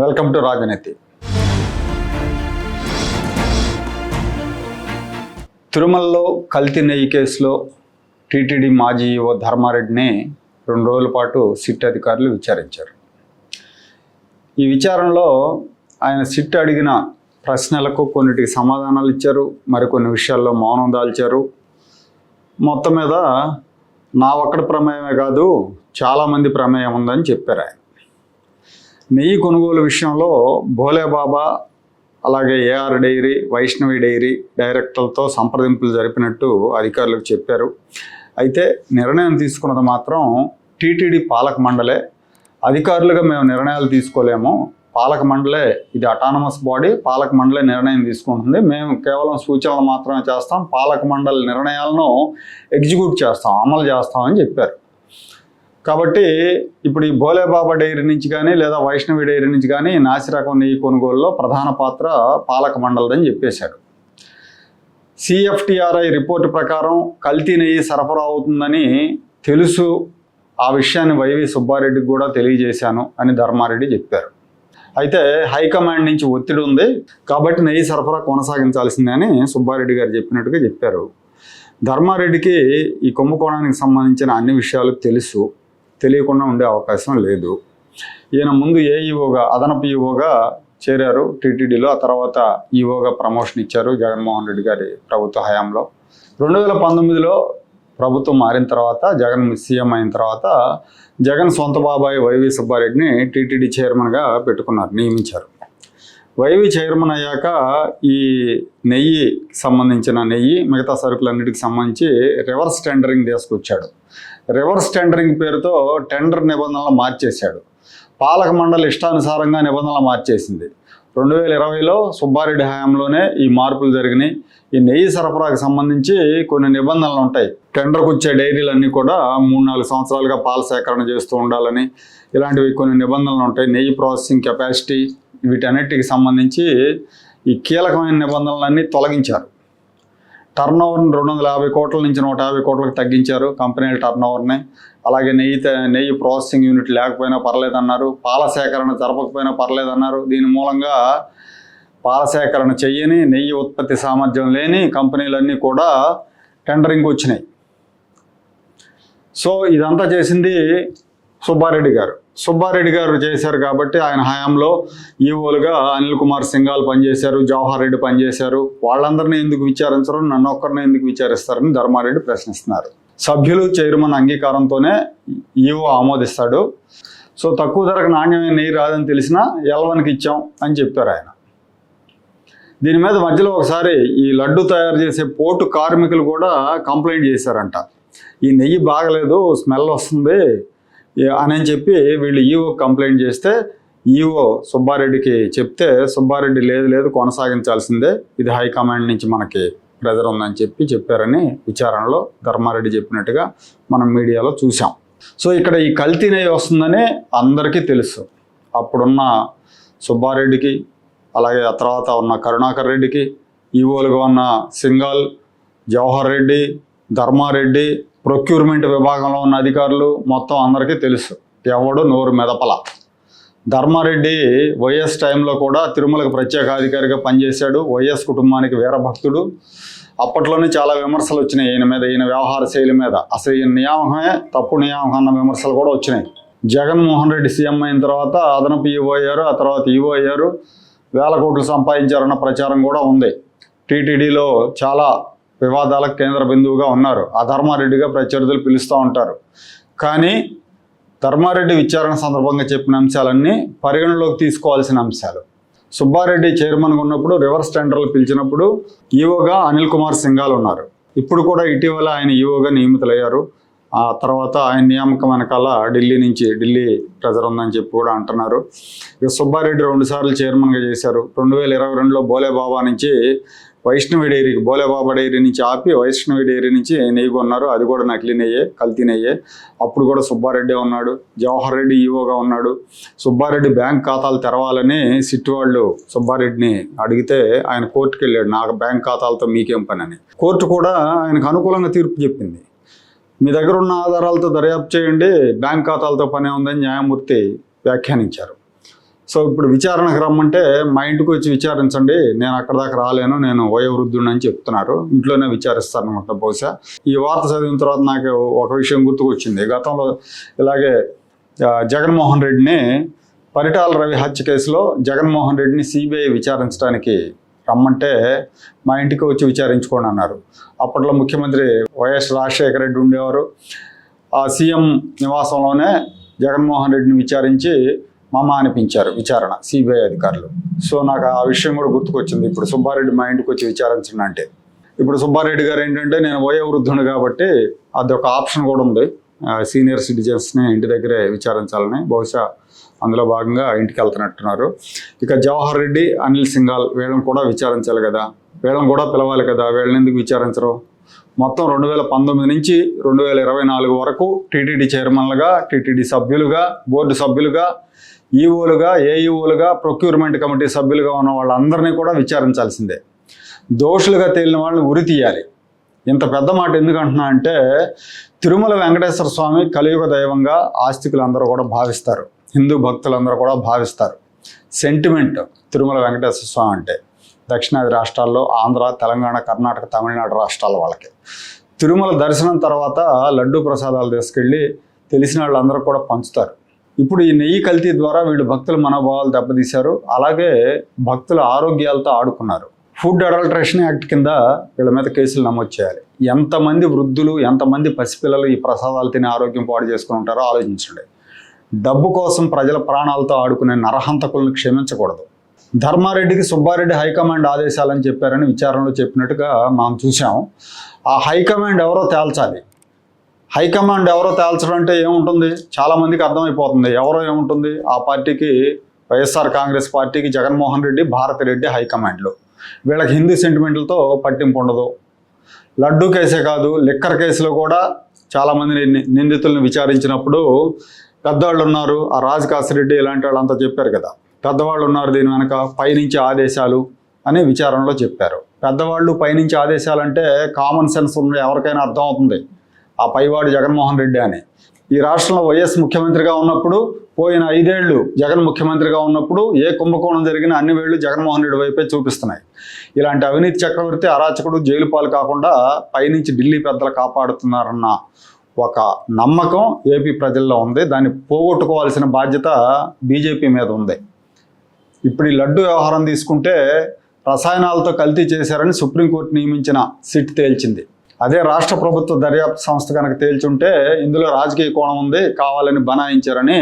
Welcome to రాజనీతి. తిరుమలలో కల్తీ నెయ్యి కేసులో టీటీడీ మాజీ ఓ ధర్మారెడ్డిని రెండు రోజుల పాటు సిట్ అధికారులు విచారించారు. ఈ విచారణలో ఆయన సిట్ అడిగిన ప్రశ్నలకు కొన్నిటికి సమాధానాలు ఇచ్చారు మరికొన్ని విషయాల్లో మౌనం దాల్చారు. మొత్తం మీద నా ఒక్కడి ప్రమేయమే కాదు చాలామంది ప్రమేయం ఉందని చెప్పారు ఆయన. నెయ్యి కొనుగోలు విషయంలో భోలేబాబా అలాగే ఏఆర్ డైరీ వైష్ణవి డైరీ డైరెక్టర్లతో సంప్రదింపులు జరిపినట్టు అధికారులకు చెప్పారు. అయితే నిర్ణయం తీసుకున్నది మాత్రం టీటీడీ పాలక మండలే. అధికారులుగా మేము నిర్ణయాలు తీసుకోలేము. పాలక మండలే ఇది అటానమస్ బాడీ పాలక మండలే నిర్ణయం తీసుకుంటుంది. మేము కేవలం సూచనలు మాత్రమే చేస్తాం. పాలక మండలి నిర్ణయాలను ఎగ్జిక్యూట్ చేస్తాం అమలు చేస్తామని చెప్పారు. కాబట్టి ఇప్పుడు ఈ భోలేబాబా డైరీ నుంచి కానీ లేదా వైష్ణవి డైరీ నుంచి కానీ నాసిరకం నెయ్యి కొనుగోలులో ప్రధాన పాత్ర పాలక మండలిదని చెప్పేశారు. సిఎఫ్టిఆర్ఐ రిపోర్టు ప్రకారం కల్తీ నెయ్యి సరఫరా అవుతుందని తెలుసు. ఆ విషయాన్ని వైవి సుబ్బారెడ్డికి కూడా తెలియజేశాను అని ధర్మారెడ్డి చెప్పారు. అయితే హైకమాండ్ నుంచి ఒత్తిడి ఉంది కాబట్టి నెయ్యి సరఫరా కొనసాగించాల్సిందే అని సుబ్బారెడ్డి గారు చెప్పినట్టుగా చెప్పారు. ధర్మారెడ్డికి ఈ కుంభకోణానికి సంబంధించిన అన్ని విషయాలు తెలుసు. తెలియకుండా ఉండే అవకాశం లేదు. ఈయన ముందు ఏఈఓగా అదనపు ఈఓగా చేరారు టీటీడీలో ఆ తర్వాత ఈఓగా ప్రమోషన్ ఇచ్చారు జగన్మోహన్ రెడ్డి గారి ప్రభుత్వ హయాంలో. రెండు వేల పంతొమ్మిదిలో ప్రభుత్వం మారిన తర్వాత జగన్ సీఎం అయిన తర్వాత జగన్ సొంత బాబాయ్ వైవి సుబ్బారెడ్డిని టీటీడీ చైర్మన్గా పెట్టుకున్నారు నియమించారు. వైవి చైర్మన్ అయ్యాక ఈ నెయ్యి సంబంధించిన నెయ్యి మిగతా సరుకులన్నిటికి సంబంధించి రివర్స్ టెండరింగ్ తీసుకొచ్చాడు. రివర్స్ టెండరింగ్ పేరుతో టెండర్ నిబంధనలు మార్చేశాడు. పాలక మండలి ఇష్టానుసారంగా నిబంధనలు మార్చేసింది. రెండు వేల ఇరవైలో సుబ్బారెడ్డి హయాంలోనే ఈ మార్పులు జరిగినాయి. ఈ నెయ్యి సరఫరాకు సంబంధించి కొన్ని నిబంధనలు ఉంటాయి. టెండర్కు వచ్చే డైరీలన్నీ కూడా మూడు నాలుగు సంవత్సరాలుగా పాల సేకరణ చేస్తూ ఉండాలని ఇలాంటివి కొన్ని నిబంధనలు ఉంటాయి. నెయ్యి ప్రాసెసింగ్ కెపాసిటీ వీటన్నిటికి సంబంధించి ఈ కీలకమైన నిబంధనలన్నీ తొలగించారు. టర్న్ ఓవర్ని రెండు వందల యాభై కోట్ల నుంచి నూట యాభై కోట్లకు తగ్గించారు కంపెనీల టర్న్ ఓవర్ని అలాగే నెయ్యి త- నెయ్యి ప్రాసెసింగ్ యూనిట్ లేకపోయినా పర్లేదన్నారు పాల సేకరణ జరపకపోయినా పర్లేదన్నారు. దీని మూలంగా పాల సేకరణ చెయ్యని నెయ్యి ఉత్పత్తి సామర్థ్యం లేని కంపెనీలన్నీ కూడా టెండరింగ్ వచ్చినాయి. సో ఇదంతా చేసింది సుబ్బారెడ్డి గారు. సుబ్బారెడ్డి గారు చేశారు కాబట్టి ఆయన హయాంలో ఈవోలుగా అనిల్ కుమార్ సింగాల్ పనిచేశారు జవహర్ రెడ్డి పనిచేశారు. వాళ్ళందరినీ ఎందుకు విచారించరు నన్ను ఒక్కరిని ఎందుకు విచారిస్తారని ధర్మారెడ్డి ప్రశ్నిస్తున్నారు. సభ్యులు చైర్మన్ అంగీకారంతోనే ఈవో ఆమోదిస్తాడు. సో తక్కువ ధరకు నాణ్యమైన నెయ్యి రాదని తెలిసినా ఎలవనికి ఇచ్చాం అని చెప్పారు ఆయన. దీని మీద మధ్యలో ఒకసారి ఈ లడ్డు తయారు చేసే పోటు కార్మికులు కూడా కంప్లైంట్ చేశారంట. ఈ నెయ్యి బాగలేదు స్మెల్ వస్తుంది అని అని చెప్పి వీళ్ళు ఈఓ కంప్లైంట్ చేస్తే ఈఓ సుబ్బారెడ్డికి చెప్తే సుబ్బారెడ్డి లేదు లేదు కొనసాగించాల్సిందే ఇది హైకమాండ్ నుంచి మనకి ప్రెజర్ ఉందని చెప్పి చెప్పారని విచారణలో ధర్మారెడ్డి చెప్పినట్టుగా మనం మీడియాలో చూసాం సో ఇక్కడ ఈ కల్తీనే వస్తుందని అందరికీ తెలుసు. అప్పుడున్న సుబ్బారెడ్డికి అలాగే ఆ తర్వాత ఉన్న కరుణాకర్ రెడ్డికి ఈవోలుగా ఉన్న సింగాల్ జవహర్ రెడ్డి ధర్మారెడ్డి ప్రొక్యూర్మెంట్ విభాగంలో ఉన్న అధికారులు మొత్తం అందరికీ తెలుసు. ఎవడు నోరు మెదపల. ధర్మారెడ్డి వైఎస్ టైంలో కూడా తిరుమలకు ప్రత్యేక అధికారిగా పనిచేశాడు. వైఎస్ కుటుంబానికి వీరభక్తుడు. అప్పట్లోనే చాలా విమర్శలు వచ్చినాయి ఈయన మీద ఈయన వ్యవహార శైలి మీద. అసలు ఈయన నియామకమే తప్పు నియామకం అన్న విమర్శలు కూడా వచ్చినాయి. జగన్మోహన్ రెడ్డి సీఎం అయిన తర్వాత అదనపు ఈవో అయ్యారు ఆ తర్వాత ఈవో అయ్యారు. వేల కోట్లు సంపాదించారన్న ప్రచారం కూడా ఉంది. టీటీడీలో చాలా వివాదాలకు కేంద్ర బిందువుగా ఉన్నారు. ఆ ధర్మారెడ్డిగా ప్రత్యర్థులు పిలుస్తూ ఉంటారు. కానీ ధర్మారెడ్డి విచారణ సందర్భంగా చెప్పిన అంశాలన్నీ పరిగణలోకి తీసుకోవాల్సిన అంశాలు. సుబ్బారెడ్డి చైర్మన్గా ఉన్నప్పుడు రివర్స్ టెండర్లు పిలిచినప్పుడు ఈవోగా అనిల్ కుమార్ సింగాల్ ఉన్నారు. ఇప్పుడు కూడా ఇటీవల ఆయన ఈవోగా నియమితులయ్యారు. ఆ తర్వాత ఆయన నియామకం వెనకాల ఢిల్లీ నుంచి ఢిల్లీ ప్రెజర్ ఉందని చెప్పి కూడా అంటున్నారు. ఇక సుబ్బారెడ్డి రెండుసార్లు చైర్మన్గా చేశారు. రెండు వేల ఇరవై రెండులో బోలే బాబా నుంచి వైష్ణవి డైరీకి బోలే బాబా డైరీ నుంచి ఆపి వైష్ణవి డైరీ నుంచి నెయ్యి కొన్నారు. అది కూడా నకిలీ నెయ్యే కల్తీ నెయ్యే. అప్పుడు కూడా సుబ్బారెడ్డి ఉన్నాడు. జవహర్ రెడ్డి ఈవోగా ఉన్నాడు. సుబ్బారెడ్డి బ్యాంక్ ఖాతాలు తెరవాలని సిట్ వాళ్ళు సుబ్బారెడ్డిని అడిగితే ఆయన కోర్టుకు వెళ్ళాడు నాకు బ్యాంక్ ఖాతాలతో మీకేం పని అని. కోర్టు కూడా ఆయనకు అనుకూలంగా తీర్పు చెప్పింది. మీ దగ్గర ఉన్న ఆధారాలతో దర్యాప్తు చేయండి. బ్యాంక్ ఖాతాలతో పనే ఉందని న్యాయమూర్తి వ్యాఖ్యానించారు. సో ఇప్పుడు విచారణకు రమ్మంటే మా ఇంటికి వచ్చి విచారించండి. నేను అక్కడ దాకా రాలేను. నేను వయోవృద్ధుడిని అని చెప్తున్నారు. ఇంట్లోనే విచారిస్తారనమాట బహుశా. ఈ వార్త చదివిన తర్వాత నాకు ఒక విషయం గుర్తుకొచ్చింది. గతంలో ఇలాగే జగన్మోహన్ రెడ్డిని పరిటాల రవి హత్య కేసులో జగన్మోహన్ రెడ్డిని సిబిఐ విచారించడానికి రమ్మంటే మా ఇంటికి వచ్చి విచారించుకోండి అన్నారు. అప్పట్లో ముఖ్యమంత్రి వైఎస్ రాజశేఖర రెడ్డి ఉండేవారు. ఆ సీఎం నివాసంలోనే జగన్మోహన్ రెడ్డిని విచారించి మామ అనిపించారు విచారణ సిబిఐ అధికారులు. సో నాకు ఆ విషయం కూడా గుర్తుకొచ్చింది. ఇప్పుడు సుబ్బారెడ్డి మా ఇంటికి వచ్చి విచారించండి అంటే. ఇప్పుడు సుబ్బారెడ్డి గారు ఏంటంటే నేను వయోవృద్ధుని కాబట్టి అది ఒక ఆప్షన్ కూడా ఉంది. సీనియర్ సిటిజన్స్ని ఇంటి దగ్గరే విచారించాలని బహుశా అందులో భాగంగా ఇంటికి వెళ్తున్నట్టున్నారు. ఇక జవహర్ రెడ్డి అనిల్ సింగాల్ వీళ్ళని కూడా విచారించాలి కదా. వీళ్ళని కూడా పిలవాలి కదా. వీళ్ళని ఎందుకు విచారించరు? మొత్తం రెండు వేల పంతొమ్మిది నుంచి రెండు వేల ఇరవై నాలుగు వరకు టీటీడీ చైర్మన్లుగా టీటీడీ సభ్యులుగా బోర్డు సభ్యులుగా ఈఓలుగా ఏఈఓలుగా ప్రొక్యూర్మెంట్ కమిటీ సభ్యులుగా ఉన్న వాళ్ళందరినీ కూడా విచారించాల్సిందే. దోషులుగా తేలిన వాళ్ళని ఉరి తీయాలి. ఇంత పెద్ద మాట ఎందుకు అంటున్నా అంటే తిరుమల వెంకటేశ్వర స్వామి కలియుగ దైవంగా ఆస్తికులందరూ కూడా భావిస్తారు. హిందూ భక్తులందరూ కూడా భావిస్తారు. సెంటిమెంట్ తిరుమల వెంకటేశ్వర స్వామి అంటే దక్షిణాది రాష్ట్రాల్లో ఆంధ్ర తెలంగాణ కర్ణాటక తమిళనాడు రాష్ట్రాల వాళ్ళకి. తిరుమల దర్శనం తర్వాత లడ్డూ ప్రసాదాలు తీసుకెళ్ళి తెలిసిన వాళ్ళందరూ కూడా పంచుతారు. ఇప్పుడు ఈ నెయ్యి కల్తీ ద్వారా వీళ్ళు భక్తుల మనోభావాలు దెబ్బతీశారు. అలాగే భక్తుల ఆరోగ్యాలతో ఆడుకున్నారు. ఫుడ్ అడల్ట్రేషన్ యాక్ట్ కింద వీళ్ళ మీద కేసులు నమోదు చేయాలి. ఎంతమంది వృద్ధులు ఎంతమంది పసిపిల్లలు ఈ ప్రసాదాలు తిని ఆరోగ్యం పాడు చేసుకుని ఉంటారో ఆలోచించండి. డబ్బు కోసం ప్రజల ప్రాణాలతో ఆడుకునే నరహంతకులను క్షమించకూడదు. ధర్మారెడ్డికి సుబ్బారెడ్డి హైకమాండ్ ఆదేశాలని చెప్పారని విచారణలో చెప్పినట్టుగా మనం చూసాం ఆ హైకమాండ్ ఎవరో తేల్చాలి. హైకమాండ్ ఎవరో తేల్చడం అంటే ఏముంటుంది? చాలామందికి అర్థమైపోతుంది. ఎవరో ఏముంటుంది? ఆ పార్టీకి వైఎస్ఆర్ కాంగ్రెస్ పార్టీకి జగన్మోహన్ రెడ్డి భారతిరెడ్డి హైకమాండ్లు వీళ్ళకి హిందీ సెంటిమెంట్లతో పట్టింపు ఉండదు. లడ్డూ కేసే కాదు లిక్కర్ కేసులో కూడా చాలామంది ని- నిందితులను విచారించినప్పుడు పెద్దవాళ్ళు ఉన్నారు ఆ రాజు కాసిరెడ్డి ఇలాంటి వాళ్ళంతా చెప్పారు కదా. పెద్దవాళ్ళు ఉన్నారు దీని వెనక పైనుంచి ఆదేశాలు అని విచారణలో చెప్పారు. పెద్దవాళ్ళు పైనుంచి ఆదేశాలు అంటే కామన్ సెన్స్ ఉన్న ఎవరికైనా అర్థం అవుతుంది. ఆ పైవాడు జగన్మోహన్ రెడ్డి అని. ఈ రాష్ట్రంలో వైఎస్ ముఖ్యమంత్రిగా ఉన్నప్పుడు పోయిన ఐదేళ్ళు జగన్ ముఖ్యమంత్రిగా ఉన్నప్పుడు ఏ కుంభకోణం జరిగినా అన్ని వేళ్ళు జగన్మోహన్ రెడ్డి వైపే చూపిస్తున్నాయి. ఇలాంటి అవినీతి చక్రవర్తి అరాచకుడు జైలు పాలు కాకుండా పైనుంచి ఢిల్లీ పెద్దలు కాపాడుతున్నారన్న ఒక నమ్మకం ఏపీ ప్రజల్లో ఉంది. దాన్ని పోగొట్టుకోవాల్సిన బాధ్యత బీజేపీ మీద ఉంది. ఇప్పుడు ఈ లడ్డు వ్యవహారం తీసుకుంటే రసాయనాలతో కల్తీ చేశారని సుప్రీంకోర్టు నియమించిన సిట్ తేల్చింది. అదే రాష్ట్ర ప్రభుత్వ దర్యాప్తు సంస్థ కనుక తేల్చుంటే ఇందులో రాజకీయ కోణం ఉంది కావాలని బనాయించారని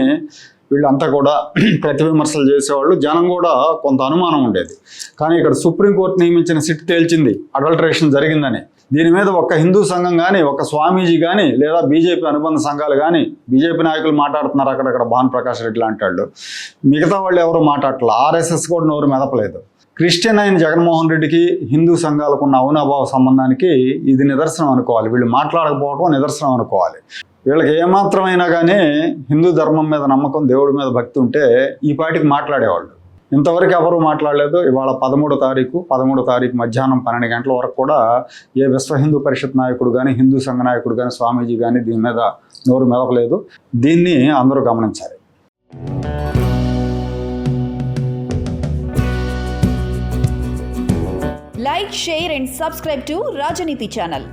వీళ్ళంతా కూడా ప్రతివిమర్శలు చేసేవాళ్ళు. జనం కూడా కొంత అనుమానం ఉండేది. కానీ ఇక్కడ సుప్రీంకోర్టు నియమించిన సిట్ తేల్చింది. అడల్టరేషన్ జరిగిందని. దీని మీద ఒక హిందూ సంఘం కానీ ఒక స్వామీజీ కానీ లేదా బీజేపీ అనుబంధ సంఘాలు కానీ బీజేపీ నాయకులు మాట్లాడుతున్నారు అక్కడక్కడ భాను ప్రకాష్ రెడ్డి లాంటి వాళ్ళు. మిగతా వాళ్ళు ఎవరు మాట్లాడట్లేదు ఆర్ఎస్ఎస్ కూడా నోరు మెదపలేదు. క్రిస్టియన్ అయిన జగన్మోహన్ రెడ్డికి హిందూ సంఘాలకు ఉన్న అవునాభావ సంబంధానికి ఇది నిదర్శనం అనుకోవాలి. వీళ్ళు మాట్లాడకపోవడం నిదర్శనం అనుకోవాలి. వీళ్ళకి ఏమాత్రమైనా కానీ హిందూ ధర్మం మీద నమ్మకం దేవుడి మీద భక్తి ఉంటే ఈ పాటికి మాట్లాడేవాళ్ళు. ఇంతవరకు ఎవరు మాట్లాడలేదు. ఇవాళ పదమూడో తారీఖు పదమూడో తారీఖు మధ్యాహ్నం పన్నెండు గంటల వరకు కూడా ఏ విశ్వ హిందూ పరిషత్ నాయకుడు కానీ హిందూ సంఘ నాయకుడు కానీ స్వామీజీ కానీ దీని మీద నోరు మెదపలేదు. దీన్ని అందరూ గమనించాలి. Like share and subscribe to Rajaneethi channel